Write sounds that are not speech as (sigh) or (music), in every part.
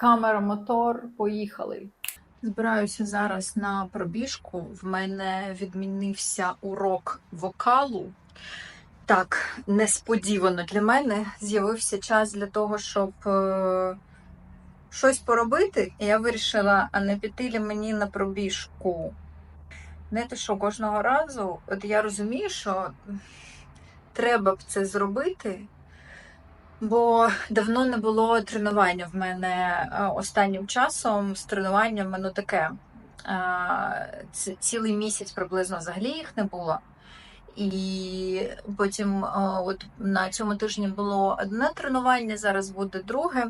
Камера, мотор, поїхали. Збираюся зараз на пробіжку. В мене відмінився урок вокалу. Так, несподівано для мене з'явився час для того, щоб е, щось поробити. І я вирішила, а не піти ли мені на пробіжку. Знаєте, що кожного разу, от я розумію, що треба б це зробити, бо давно не було тренування в мене е, останнім часом з тренуванням ну таке. е, Цілий місяць приблизно взагалі їх не було. І потім е, от на цьому тижні було одне тренування, зараз буде друге.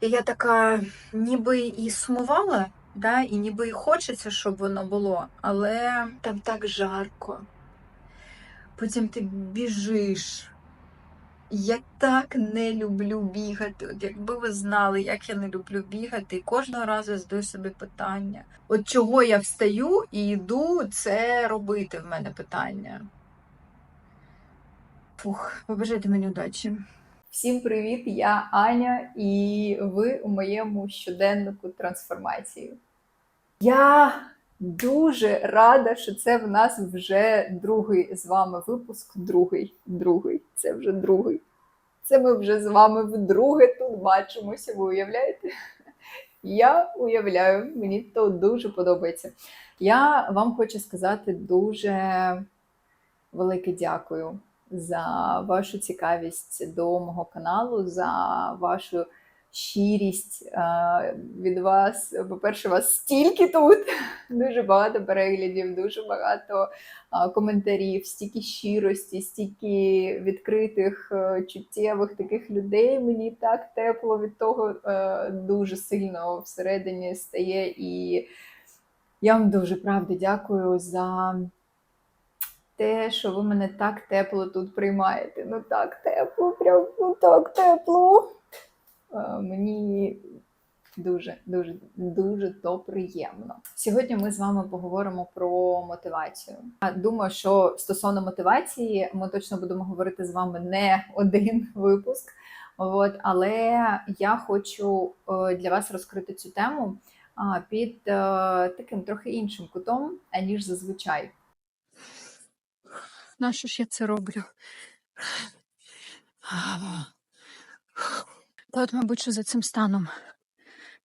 І я така ніби і сумувала, да, і ніби і хочеться, щоб воно було, але там так жарко. Потім ти біжиш. Я так не люблю бігати. От якби ви знали, як я не люблю бігати, і кожного разу я задаю собі питання. От чого я встаю і йду це робити в мене питання. Фух, побажайте мені удачі. Всім привіт! Я Аня, і ви у моєму щоденнику трансформації. Я дуже рада, що це в нас вже другий з вами випуск. Другий, другий, це вже другий. Це ми вже з вами вдруге тут бачимося. Ви уявляєте? Я уявляю, мені то дуже подобається. Я вам хочу сказати дуже велике дякую за вашу цікавість до мого каналу, за вашу щирість е, від вас. По-перше, вас стільки тут, (laughs) дуже багато переглядів, дуже багато е, коментарів, стільки щирості, стільки відкритих, е, чуттєвих таких людей. Мені так тепло від того дуже сильно всередині стає. І я вам дуже правда дякую за те, що ви мене так тепло тут приймаєте. Ну так тепло, прям ну так тепло. Е, Мені дуже, дуже, дуже то приємно. Сьогодні ми з вами поговоримо про мотивацію. Думаю, що стосовно мотивації ми точно будемо говорити з вами не (laughs) один випуск. От, але я хочу е, для вас розкрити цю тему під е, таким трохи іншим кутом, аніж зазвичай. На що ж я це роблю? Та от, мабуть, що за цим станом.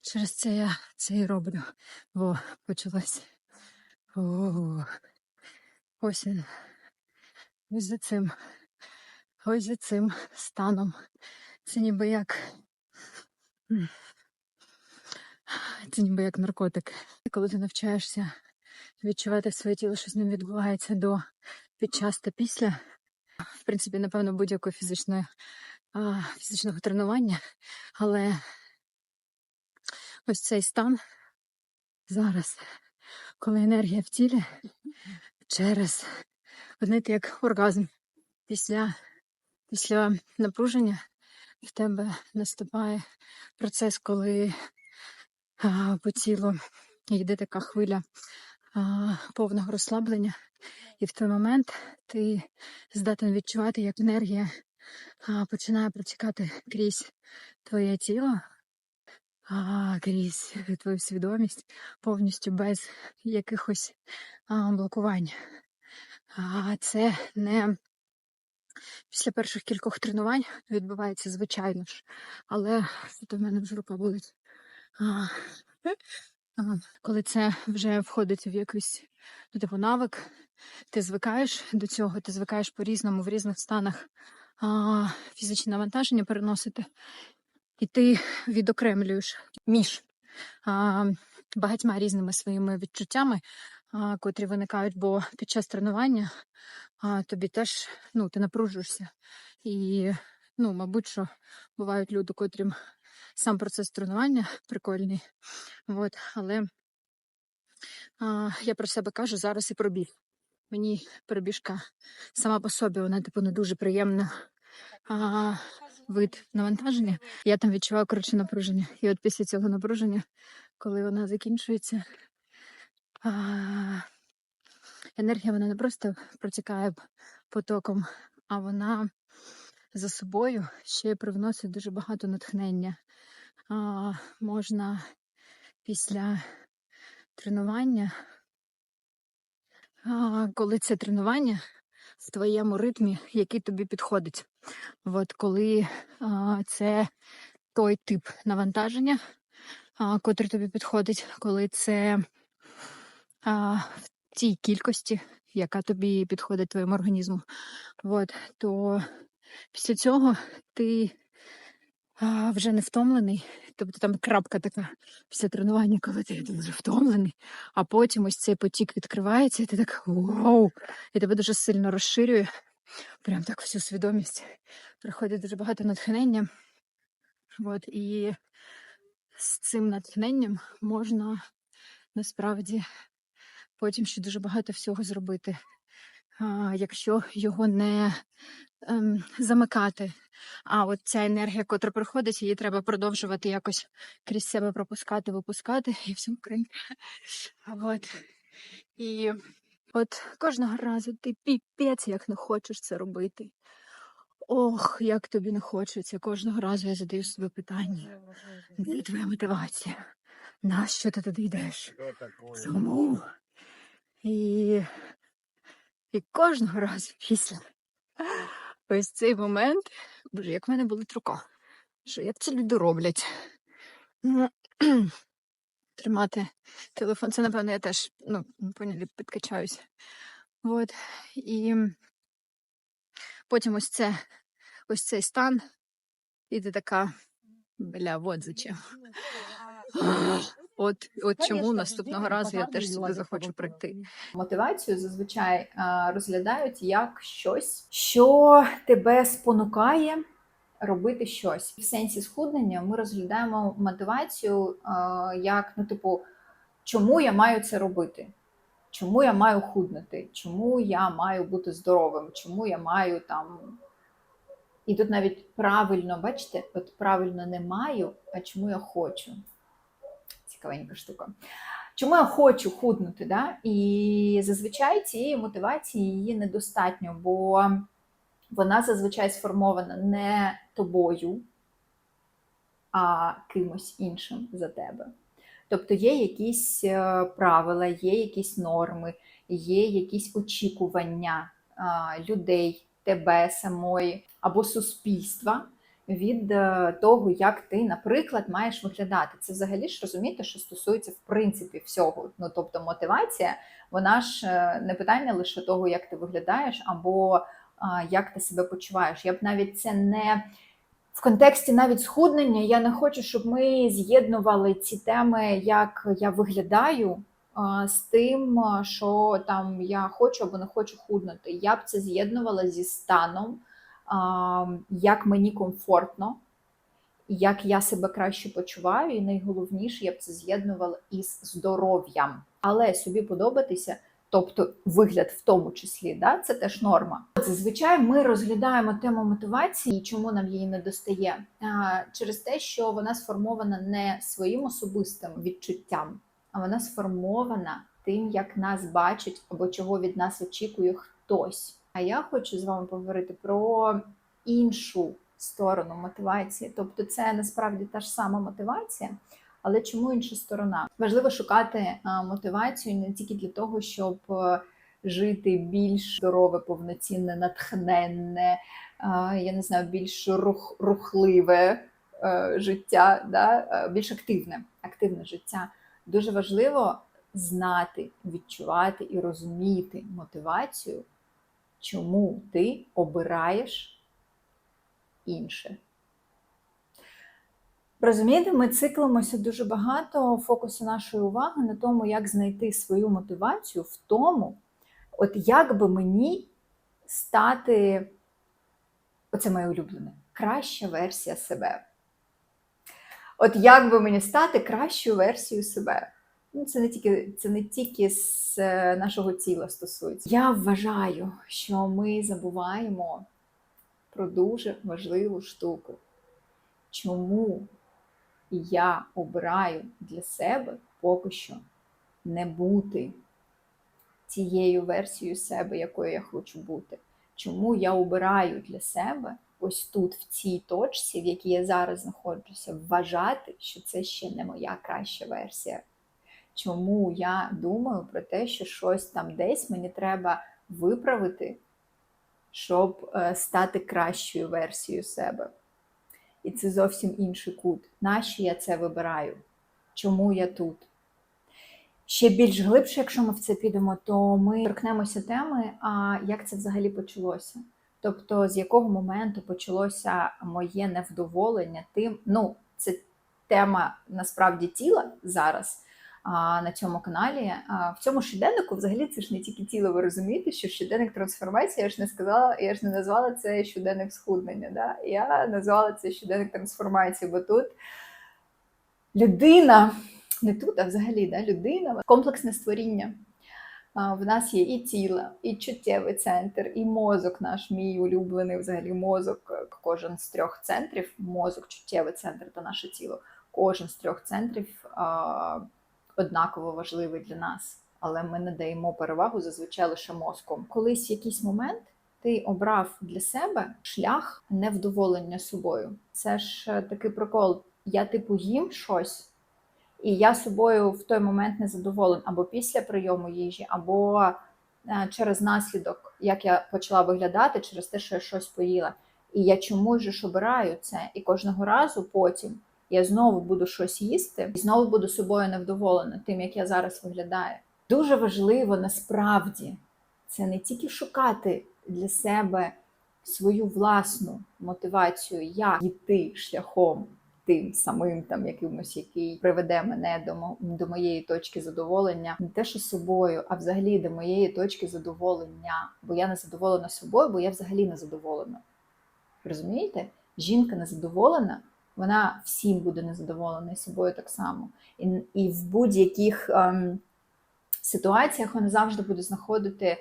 Через це я це і роблю. Во, почалось. О, ось він. Ось за цим. Ось за цим станом. Це ніби як. Це ніби як наркотик. Коли ти навчаєшся відчувати своє тіло, що з ним відбувається до під час та після. В принципі, напевно, будь-якої фізичної а, фізичного тренування, але ось цей стан зараз, коли енергія в тілі через, знаєте, як оргазм. Після, після напруження в тебе наступає процес, коли а, по тілу йде така хвиля а, повного розслаблення, і в той момент ти здатен відчувати, як енергія починає протікати крізь твоє тіло, крізь твою свідомість повністю без якихось блокувань. Це не після перших кількох тренувань відбувається, звичайно ж, але тут у мене вже рука болить. Коли це вже входить в якийсь ну, типу навик, ти звикаєш до цього, ти звикаєш по-різному в різних станах а, фізичне навантаження переносити, і ти відокремлюєш між а, багатьма різними своїми відчуттями, а, котрі виникають, бо під час тренування а, тобі теж ну, ти напружуєшся. І, ну, мабуть, що бувають люди, котрим сам процес тренування прикольний. От, але а, я про себе кажу зараз і пробіг. Мені пробіжка сама по собі, вона типу не дуже приємна а, вид навантаження. Я там відчуваю коротше напруження. І от після цього напруження, коли вона закінчується, а, енергія вона не просто протікає потоком, а вона за собою ще привносить дуже багато натхнення. а, можна після тренування, коли це тренування в твоєму ритмі, який тобі підходить. От коли це той тип навантаження, котрий тобі підходить, коли це в тій кількості, яка тобі підходить твоєму організму. От, то після цього ти а, вже не втомлений. Тобто там крапка така після тренування, коли ти дуже втомлений, а потім ось цей потік відкривається, і ти так вау! І тебе дуже сильно розширює. Прям так всю свідомість. Приходить дуже багато натхнення. От, і з цим натхненням можна насправді потім ще дуже багато всього зробити. А, якщо його не ем, замикати. А от ця енергія, котра приходить, її треба продовжувати якось крізь себе пропускати, випускати (laughs) і всім Україні. От. І от кожного разу ти піпець, як не хочеш це робити. Ох, як тобі не хочеться. Кожного разу я задаю собі питання. Де твоя мотивація? Нащо ти туди йдеш? Чому? І, і кожного разу після ось цей момент, боже, як в мене болить рука. Що як це люди роблять? Ну, (clears throat) Тримати телефон. Це, напевно, я теж, ну, поняли, підкачаюся. От. І потім ось це, ось цей стан, і ти така, бля, от зачем. (gasps) От, от чому наступного разу я теж сюди захочу прийти. Мотивацію зазвичай розглядають як щось, що тебе спонукає робити щось. В сенсі схуднення ми розглядаємо мотивацію як, ну, типу, чому я маю це робити? Чому я маю худнути? Чому я маю бути здоровим? Чому я маю там. І тут навіть правильно, бачите, от правильно не маю, а чому я хочу. Цікавенька штука. Чому я хочу худнути? Да? І зазвичай цієї мотивації її недостатньо, бо вона зазвичай сформована не тобою, а кимось іншим за тебе. Тобто є якісь е, правила, є якісь норми, є якісь очікування людей, тебе самої або суспільства від е, того, як ти, наприклад, маєш виглядати. Це взагалі ж розумієте, що стосується в принципі всього. Ну тобто, мотивація, вона ж е, не питання лише того, як ти виглядаєш, або як ти себе почуваєш. Я б навіть це не в контексті навіть схуднення. Я не хочу, щоб ми з'єднували ці теми, як я виглядаю. З тим, що там я хочу або не хочу худнути. Я б це з'єднувала зі станом, як мені комфортно, як я себе краще почуваю, і найголовніше, я б це з'єднувала із здоров'ям. Але собі подобатися, тобто вигляд в тому числі, да, це теж норма. Зазвичай ми розглядаємо тему мотивації, чому нам її не достає, через те, що вона сформована не своїм особистим відчуттям, а вона сформована тим, як нас бачить або чого від нас очікує хтось. А я хочу з вами поговорити про іншу сторону мотивації. Тобто, це насправді та ж сама мотивація, але чому інша сторона? Важливо шукати мотивацію не тільки для того, щоб е, жити більш здорове, повноцінне, натхненне, я не знаю, більш рух, рухливе е, життя, да? е, більш активне, активне життя. Дуже важливо знати, відчувати і розуміти мотивацію, чому ти обираєш інше. Розумієте, ми циклимося дуже багато фокусу нашої уваги на тому, як знайти свою мотивацію в тому, от як би мені стати, оце моє улюблене, краща версія себе. От як би мені стати кращою версією себе? Ну, це не тільки це не тільки з е, нашого тіла стосується. Я вважаю, що ми забуваємо про дуже важливу штуку. Чому я обираю для себе поки що не бути тією версією себе, якою я хочу бути? Чому я обираю для себе ось тут, в цій точці, в якій я зараз знаходжуся, вважати, що це ще не моя краща версія. Чому я думаю про те, що щось там десь мені треба виправити, щоб е, стати кращою версією себе. І це зовсім інший кут. Нащо я це вибираю? Чому я тут? Ще більш глибше, якщо ми в це підемо, то ми торкнемося теми, а як це взагалі почалося. Тобто, з якого моменту почалося моє невдоволення тим, ну, це тема насправді тіла зараз на цьому каналі. В цьому щоденнику, взагалі, це ж не тільки тіло, ви розумієте, що щоденник трансформації, я ж не сказала, я ж не назвала це щоденник схуднення. Да? Я назвала це щоденник трансформації, бо тут людина, не тут, а взагалі да, людина, комплексне створіння. В нас є і тіло, і чуттєвий центр, і мозок наш, мій улюблений взагалі мозок. Кожен з трьох центрів, мозок, чуттєвий центр та наше тіло. Кожен з трьох центрів однаково важливий для нас, але ми не даємо перевагу зазвичай лише мозком. Колись якийсь момент ти обрав для себе шлях невдоволення собою. Це ж е, такий прикол. Я типу їм щось. І я собою в той момент не задоволен або після прийому їжі, або е, через наслідок, як я почала виглядати, через те, що я щось поїла. І я чомусь ж обираю це. І кожного разу потім я знову буду щось їсти, і знову буду собою невдоволена тим, як я зараз виглядаю. Дуже важливо насправді це не тільки шукати для себе свою власну мотивацію, як йти шляхом тим самим там якимось, який приведе мене до, до моєї точки задоволення, не те, що собою, а взагалі до моєї точки задоволення. Бо я не задоволена собою, бо я взагалі не задоволена. Розумієте? Жінка незадоволена, вона всім буде незадоволена собою так само. І, і в будь-яких ем, ситуаціях вона завжди буде знаходити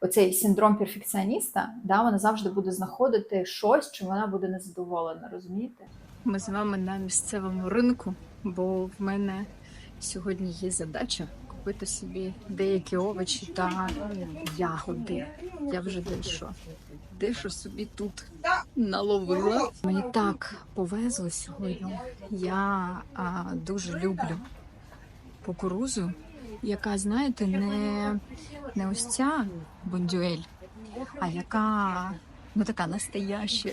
оцей синдром перфекціоніста, да, вона завжди буде знаходити щось, чим вона буде незадоволена, розумієте? Ми з вами на місцевому ринку, бо в мене сьогодні є задача купити собі деякі овочі та ягоди. Я вже дещо, дещо собі тут наловила. Мені так повезло сьогодні. Я а, дуже люблю кукурузу, яка, знаєте, не, не ось ця бондюель, а яка ну така настояща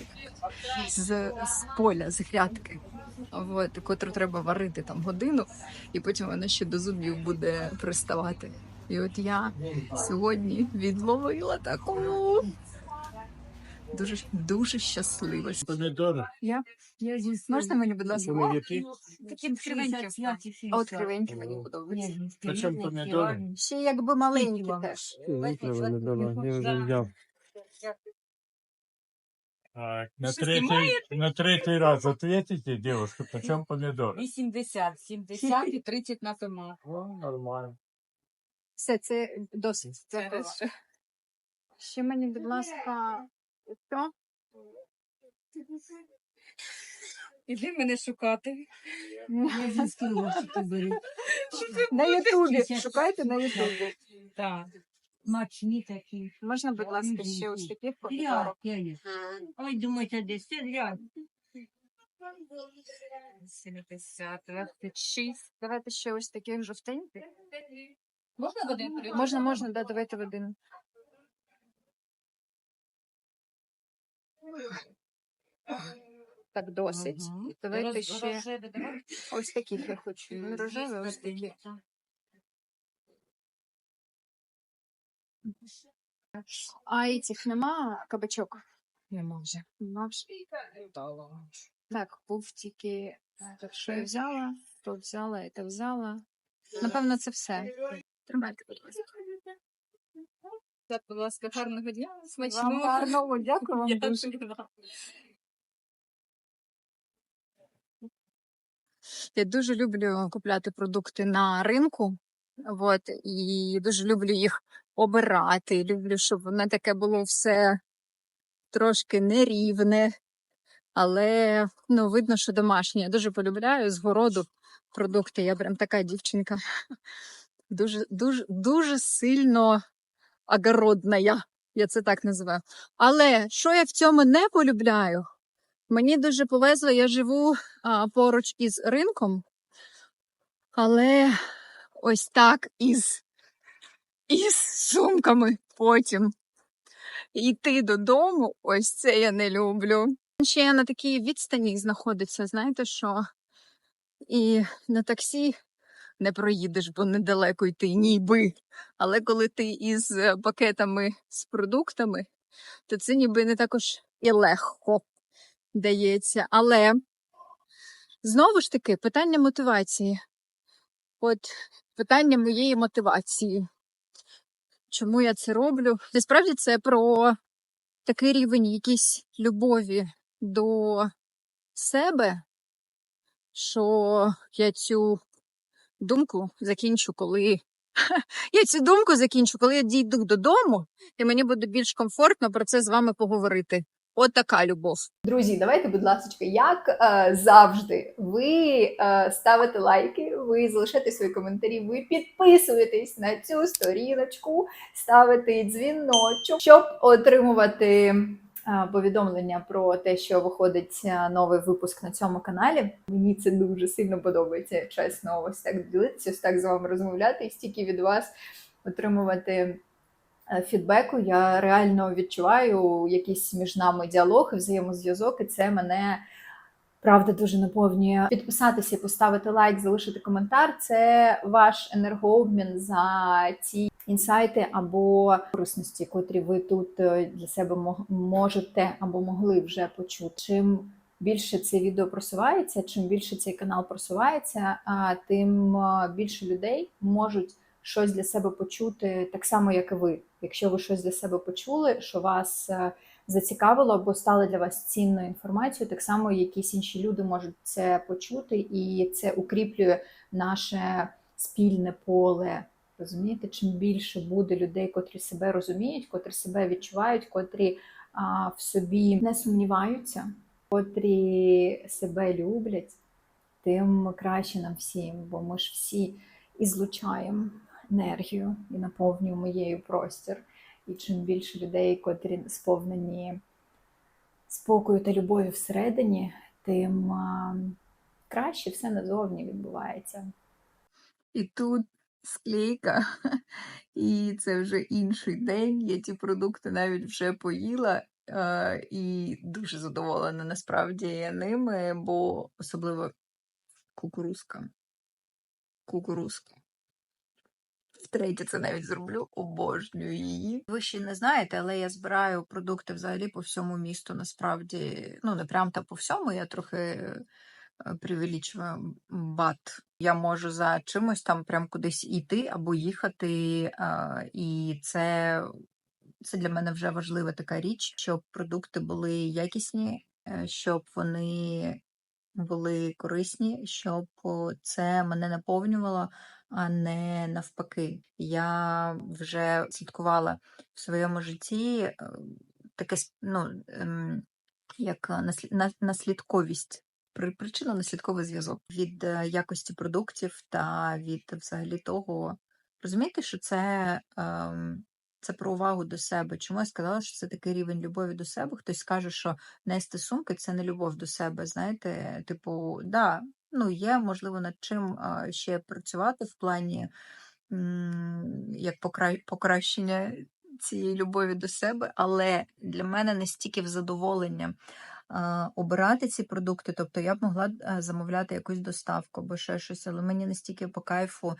з, з поля, з грядки. От, котру треба варити там годину, і потім вона ще до зубів буде приставати. І от я сьогодні відловила таку дуже дуже щаслива. Помідори. Я, я можна мені, будь ласка, такі кривенькі. А от кривенькі мені подобаються. Причому помідори? Ще якби маленькі теж. Я вже взяв. Так, на Що, третій, на третій раз ответите, девушка, почем помідори? 80, 70 і 30 на томат. О, нормально. Все, це досить. Це. Ще мені, будь ласка, що? Іди мене шукати. На Ютубі. Шукайте на Ютубі. Так. Смачні такі. Можна, будь ласка, ще ось таких помідорок? Ой, думаєте, десь це глянь. 70, 26. Давайте ще ось таких жовтеньких. Можна один? Можна, можна, да, давайте в один. Так, досить. Давайте ще ось таких я хочу. Рожеві, ось такі. А і цих нема кабачок. Нема вже. Нема вже. Так, був тільки те, що я взяла, то взяла, і те взяла. Напевно, це все. Тримайте, будь ласка. Будь ласка, гарного дня. Вам Смачного. гарного, дякую вам (laughs) дуже. Я дуже люблю купляти продукти на ринку. От, і дуже люблю їх обирати. Люблю, щоб воно таке було все трошки нерівне, але ну, видно, що домашнє. Я дуже полюбляю з городу продукти. Я прям така дівчинка. (laughs) Дуже, дуже, дуже сильно огородна. Я це так називаю. Але що я в цьому не полюбляю? Мені дуже повезло, я живу а, поруч із ринком, але ось так із, із сумками потім йти додому, ось це я не люблю. Ще я на такій відстані знаходиться, знаєте що? І на таксі не проїдеш, бо недалеко йти, ніби. Але коли ти із е, пакетами з продуктами, то це ніби не також і легко дається. Але знову ж таки питання мотивації. От питання моєї мотивації. Чому я це роблю? Насправді це про такий рівень якійсь любові до себе, що я цю думку закінчу, коли (laughs) я цю думку закінчу, коли я дійду додому, і мені буде більш комфортно про це з вами поговорити. От така любов. Друзі, давайте, будь ласка, як е, завжди, ви е, ставите лайки, ви залишаєте свої коментарі, ви підписуєтесь на цю сторіночку, ставите дзвіночок, щоб отримувати е, повідомлення про те, що виходить е, новий випуск на цьому каналі. Мені це дуже сильно подобається, чесно, ось так ділитися, ось так з вами розмовляти і стільки від вас отримувати фідбеку. Я реально відчуваю якийсь між нами діалог і взаємозв'язок, і це мене правда дуже наповнює. Підписатися, поставити лайк, залишити коментар це ваш енергообмін за ці інсайти або корисності, котрі ви тут е, для себе можете або могли вже почути. Чим більше це відео просувається, чим більше цей канал просувається, тим е, більше людей можуть щось для себе почути, так само, як і ви. Якщо ви щось для себе почули, що вас е, зацікавило або стало для вас цінною інформацією, так само якісь інші люди можуть це почути, і це укріплює наше спільне поле. Розумієте, чим більше буде людей, котрі себе розуміють, котрі себе відчувають, котрі а, в собі не сумніваються, котрі себе люблять, тим краще нам всім, бо ми ж всі і злучаємо енергію і наповнюємо її простір. І чим більше людей, котрі сповнені спокою та любові всередині, тим краще все назовні відбувається. І тут склейка, і це вже інший день. Я ці продукти навіть вже поїла. І дуже задоволена насправді ними, бо особливо кукурузка. Кукурузка. Втретє це навіть зроблю, обожнюю її. Ви ще не знаєте, але я збираю продукти взагалі по всьому місту. Насправді, ну не прям та по всьому, я трохи е, привеличую бат. Я можу за чимось там прям кудись іти або їхати, е, і це, це для мене вже важлива така річ, щоб продукти були якісні, е, щоб вони були корисні, щоб це мене наповнювало, а не навпаки. Я вже слідкувала в своєму житті е, таке ну, ем, як е, наслі- наслідковість. при- Причинно-наслідковий зв'язок від е, якості продуктів та від взагалі того. Розумієте, що це, ем, це про увагу до себе. Чому я сказала, що це такий рівень любові до себе? Хтось скаже, що нести сумки це не любов до себе. Знаєте, типу, да, ну є можливо над чим ще працювати в плані як покращення цієї любові до себе, але для мене настільки в задоволення обирати ці продукти. Тобто я б могла замовляти якусь доставку або ще щось, але мені настільки по кайфу,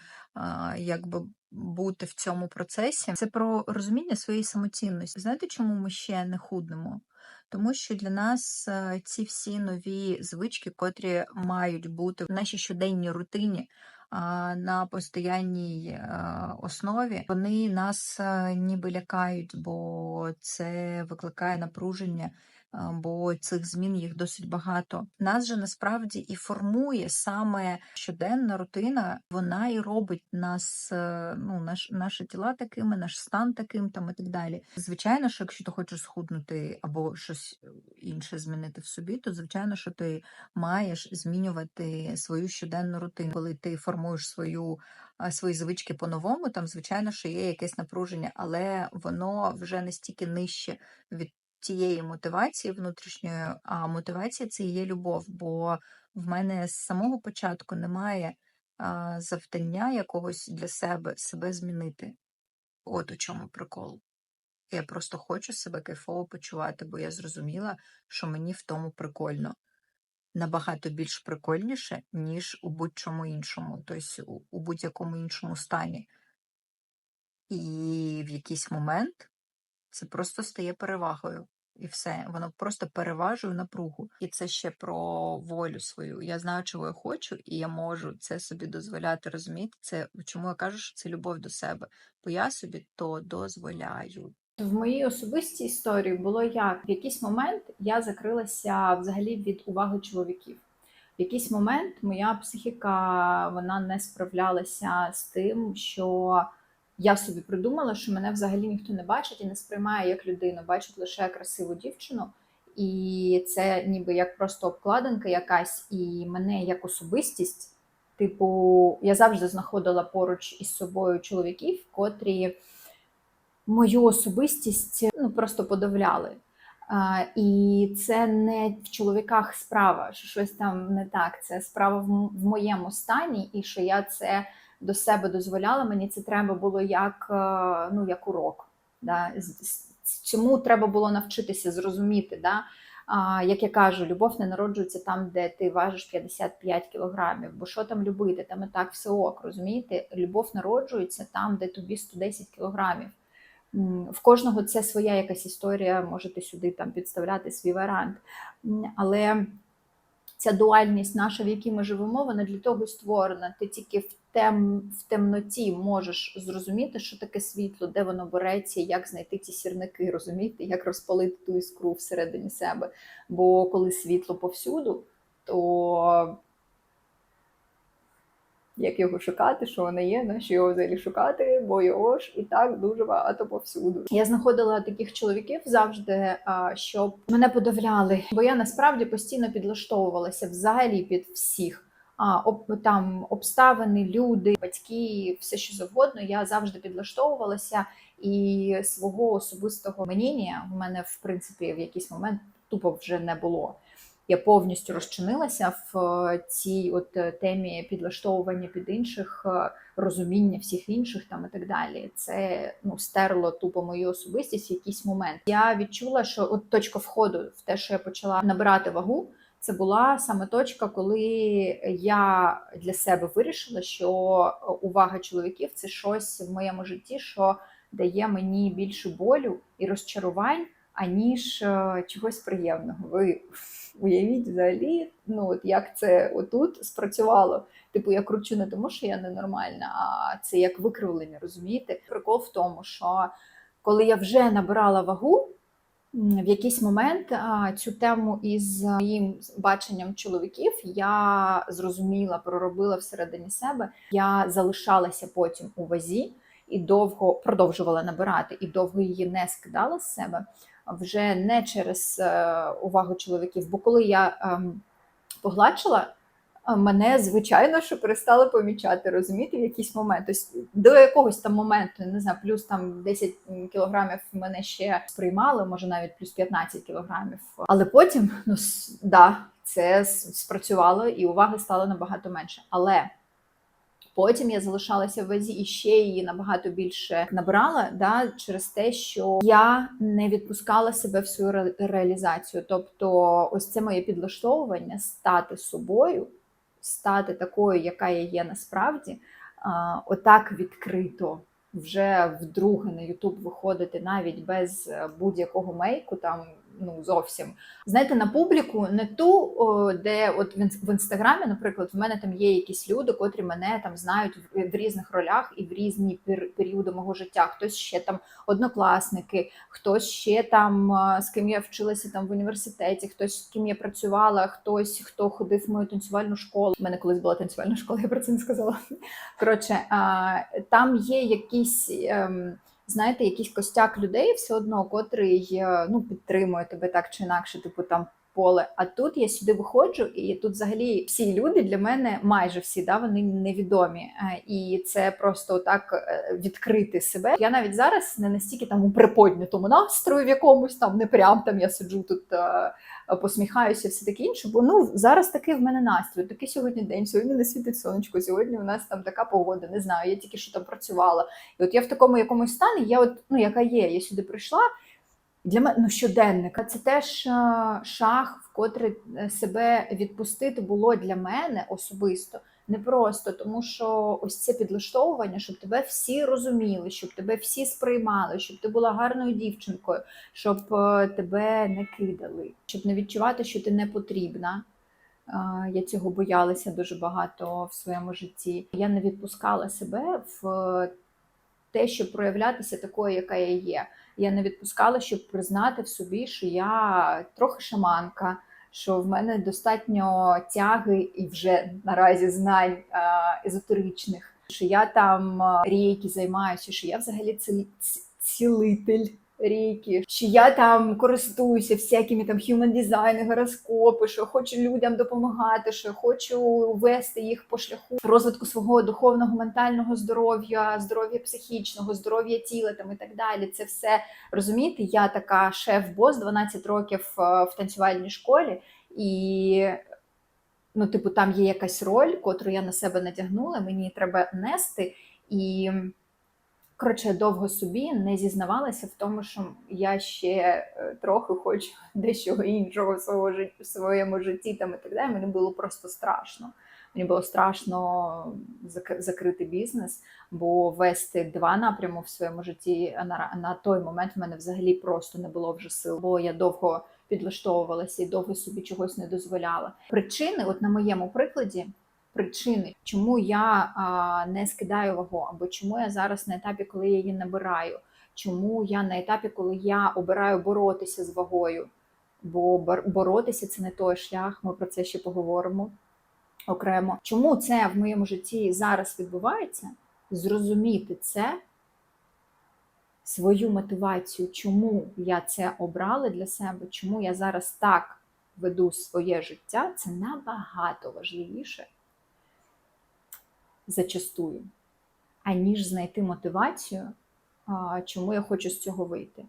якби бути в цьому процесі. Це про розуміння своєї самоцінності. Знаєте, чому ми ще не худнемо? Тому що для нас ці всі нові звички, котрі мають бути в нашій щоденній рутині на постійній е, основі, вони нас е, ніби лякають, бо це викликає напруження бо цих змін їх досить багато. Нас же насправді і формує саме щоденна рутина, вона і робить нас, е, ну, наш, наші тіла такими, наш стан таким там і так далі. Звичайно, що якщо ти хочеш схуднути або щось інше змінити в собі, то звичайно, що ти маєш змінювати свою щоденну рутину. Коли ти формуєш свою свої звички по-новому, там, звичайно, що є якесь напруження, але воно вже не стільки нижче від тієї мотивації внутрішньої, а мотивація це є любов, бо в мене з самого початку немає завдання якогось для себе себе змінити. От у чому прикол. Я просто хочу себе кайфово почувати, бо я зрозуміла, що мені в тому прикольно. Набагато більш прикольніше, ніж у будь-чому іншому, тобто у будь-якому іншому стані. І в якийсь момент це просто стає перевагою. І все, воно просто переважує напругу. І це ще про волю свою. Я знаю, чого я хочу, і я можу це собі дозволяти. Розумієте? Це чому я кажу, що це любов до себе. Бо я собі то дозволяю. В моїй особистій історії було як в якийсь момент я закрилася взагалі від уваги чоловіків. В якийсь момент моя психіка вона не справлялася з тим, що я собі придумала, що мене взагалі ніхто не бачить і не сприймає як людину, бачить лише красиву дівчину. І це ніби як просто обкладинка якась, і мене як особистість. Типу, я завжди знаходила поруч із собою чоловіків, котрі мою особистість ну, просто подавляли. А, і це не в чоловіках справа, що щось там не так. Це справа в, в моєму стані, і що я це до себе дозволяла. Мені це треба було як, е, ну, як урок. Да? Цьому треба було навчитися зрозуміти. Да? А, як я кажу, любов не народжується там, де ти важиш 55 кілограмів. Бо що там любити? Там і так все ок, розумієте? Любов народжується там, де тобі 110 кілограмів. В кожного це своя якась історія, можете сюди там підставляти свій варіант. Але ця дуальність наша, в якій ми живемо, вона для того створена. Ти тільки в, тем, в темноті можеш зрозуміти, що таке світло, де воно береться, як знайти ці сірники, розуміти, як розпалити ту іскру всередині себе. Бо коли світло повсюду, то як його шукати, що воно є, на що його взагалі шукати, бо його ж і так дуже багато повсюду. Я знаходила таких чоловіків завжди, щоб мене подавляли, бо я насправді постійно підлаштовувалася взагалі під всіх. А об там обставини, люди, батьки, все що завгодно. Я завжди підлаштовувалася, і свого особистого мнення в мене в принципі в якийсь момент тупо вже не було я повністю розчинилася в е, цій от е, темі підлаштовування під інших, е, розуміння всіх інших там і так далі. Це ну стерло тупо мою особистість в якийсь момент. Я відчула, що от точка входу в те, що я почала набирати вагу. Це була саме точка, коли я для себе вирішила, що увага чоловіків це щось в моєму житті, що дає мені більше болю і розчарувань, аніж е, чогось приємного. Ви уявіть взагалі, ну от як це отут спрацювало. Типу, я кручу не тому, що я ненормальна, а це як викривлення, розумієте? Прикол в тому, що коли я вже набирала вагу, в якийсь момент а, цю тему із моїм баченням чоловіків я зрозуміла, проробила всередині себе. Я залишалася потім у вазі і довго продовжувала набирати, і довго її не скидала з себе вже не через е, увагу чоловіків. Бо коли я ем, погладшила, е, мене звичайно що перестали помічати, розумієте, в якийсь момент. Тобто до якогось там моменту, не знаю, плюс там 10 кілограмів мене ще сприймали, може навіть плюс 15 кілограмів. Але потім, ну да, це спрацювало і уваги стало набагато менше. Але Потім я залишалася в вазі і ще її набагато більше набрала, да, через те, що я не відпускала себе в свою ре- реалізацію. Тобто, ось це моє підлаштовування стати собою, стати такою, яка я є насправді, а, отак відкрито. Вже вдруге на Ютуб виходити навіть без е, будь-якого мейку, там ну зовсім. Знаєте, на публіку не ту, де от в інстаграмі, наприклад, в мене там є якісь люди, котрі мене там знають в, різних ролях і в різні періоди мого життя. Хтось ще там однокласники, хтось ще там з ким я вчилася там в університеті, хтось з ким я працювала, хтось хто ходив в мою танцювальну школу. У мене колись була танцювальна школа, (laughs) я про це не сказала. Коротше, там є якісь. Знаєте, якийсь костяк людей все одно, котрий е, ну, підтримує тебе так чи інакше, типу там поле. А тут я сюди виходжу, і тут взагалі всі люди для мене, майже всі, да, вони невідомі. Е, І це просто так е, відкрити себе. Я навіть зараз не настільки там у приподнятому настрої в якомусь там, не прям там я сиджу тут. е, Посміхаюся, все таке інше, бо ну зараз такий в мене настрій, такий сьогодні день, сьогодні не світить сонечко, сьогодні у нас там така погода, не знаю, я тільки що там працювала. І от я в такому якомусь стані, я от, ну, яка є, я сюди прийшла. Для мене ну, щоденник, а це теж е, шаг, в котрий е, себе відпустити було для мене особисто непросто, тому що ось це підлаштовування, щоб тебе всі розуміли, щоб тебе всі сприймали, щоб ти була гарною дівчинкою, щоб е, тебе не кидали, щоб не відчувати, що ти не потрібна. Я цього боялася дуже багато в своєму житті. Я не відпускала себе в те, щоб проявлятися такою, яка я є. Я не відпускала, щоб признати в собі, що я трохи шаманка, що в мене достатньо тяги і вже наразі знань езотеричних, що я там рейки займаюся, що я взагалі ці- ці- цілитель рейки, що я там користуюся всякими там human design, гороскопи, що хочу людям допомагати, що хочу вести їх по шляху розвитку свого духовного, ментального здоров'я, здоров'я психічного, здоров'я тіла там і так далі. Це все розумієте, я така шеф-бос 12 років е, в танцювальній школі, і ну, типу, там є якась роль, котру я на себе натягнула, мені треба нести. І коротше, довго собі не зізнавалася в тому, що я ще е, трохи хочу (laughs) дещо іншого свого в своєму житті там і так далі. Мені було просто страшно. Мені було страшно зак- закрити бізнес, бо вести два напрями в своєму житті на, на той момент в мене взагалі просто не було вже сил, бо я довго підлаштовувалася і довго собі чогось не дозволяла. Причини, от на моєму прикладі, причини, чому я а, не скидаю вагу, або чому я зараз на етапі, коли я її набираю, чому я на етапі, коли я обираю боротися з вагою. Бо боротися це не той шлях, ми про це ще поговоримо окремо. Чому це в моєму житті зараз відбувається? Зрозуміти це, свою мотивацію, чому я це обрала для себе, чому я зараз так веду своє життя, це набагато важливіше зачастую, аніж знайти мотивацію, чому я хочу з цього вийти.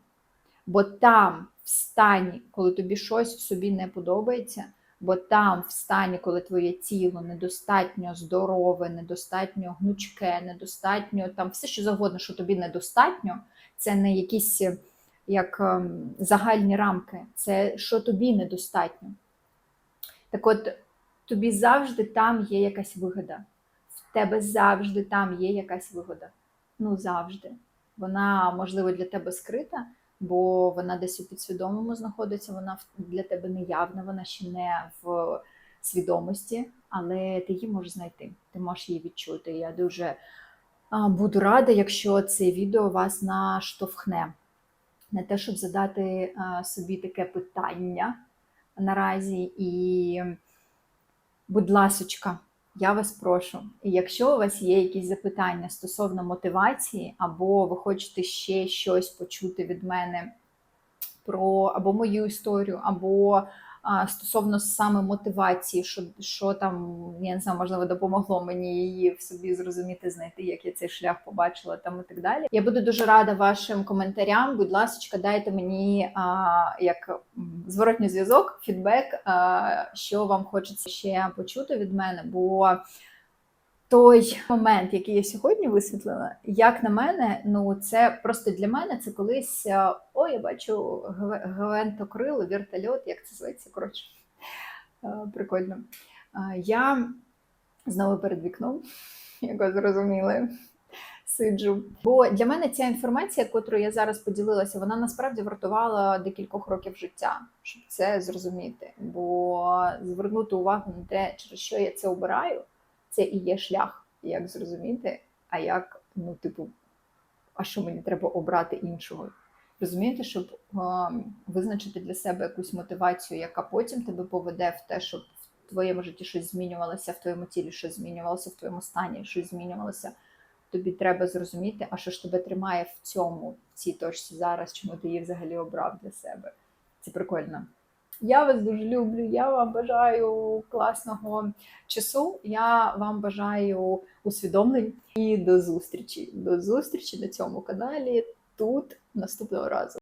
Бо там, в стані, коли тобі щось в собі не подобається, бо там, в стані, коли твоє тіло недостатньо здорове, недостатньо гнучке, недостатньо там все, що завгодно, що тобі недостатньо, це не якісь як ем, загальні рамки, це що тобі недостатньо. Так от, тобі завжди там є якась вигода. В тебе завжди там є якась вигода. Ну, завжди. Вона, можливо, для тебе скрита, бо вона десь у підсвідомому знаходиться, вона для тебе не явна, вона ще не в свідомості, але ти її можеш знайти, ти можеш її відчути. Я дуже буду рада, якщо це відео вас наштовхне. Не те, щоб задати собі таке питання наразі. І, будь ласочка, я вас прошу, якщо у вас є якісь запитання стосовно мотивації, або ви хочете ще щось почути від мене про або мою історію, або стосовно саме мотивації, що, що там, я не знаю, можливо, допомогло мені її в собі зрозуміти, знайти, як я цей шлях побачила там і так далі. Я буду дуже рада вашим коментарям. Будь ласка, дайте мені а, як зворотній зв'язок, фідбек, а, що вам хочеться ще почути від мене. Бо той момент, який я сьогодні висвітлила, як на мене, ну це просто для мене це колись. е, О, я бачу гве- гвинтокрило, вертольот, як це зветься, коротше. Е, Прикольно. Е, Я знову перед вікном, (laughs) як ви зрозуміли, сиджу. Бо для мене ця інформація, яку я зараз поділилася, вона насправді вартувала декількох років життя, щоб це зрозуміти. Бо звернути увагу на те, через що я це обираю, це і є шлях, як зрозуміти, а як, ну, типу, а що мені треба обрати іншого. Розумієте, щоб е, визначити для себе якусь мотивацію, яка потім тебе поведе в те, щоб в твоєму житті щось змінювалося, в твоєму тілі щось змінювалося, в твоєму стані щось змінювалося. Тобі треба зрозуміти, а що ж тебе тримає в цьому, в цій точці зараз, чому ти її взагалі обрав для себе. Це прикольно. Я вас дуже люблю. Я вам бажаю класного часу. Я вам бажаю усвідомлень і до зустрічі. До зустрічі на цьому каналі тут наступного разу.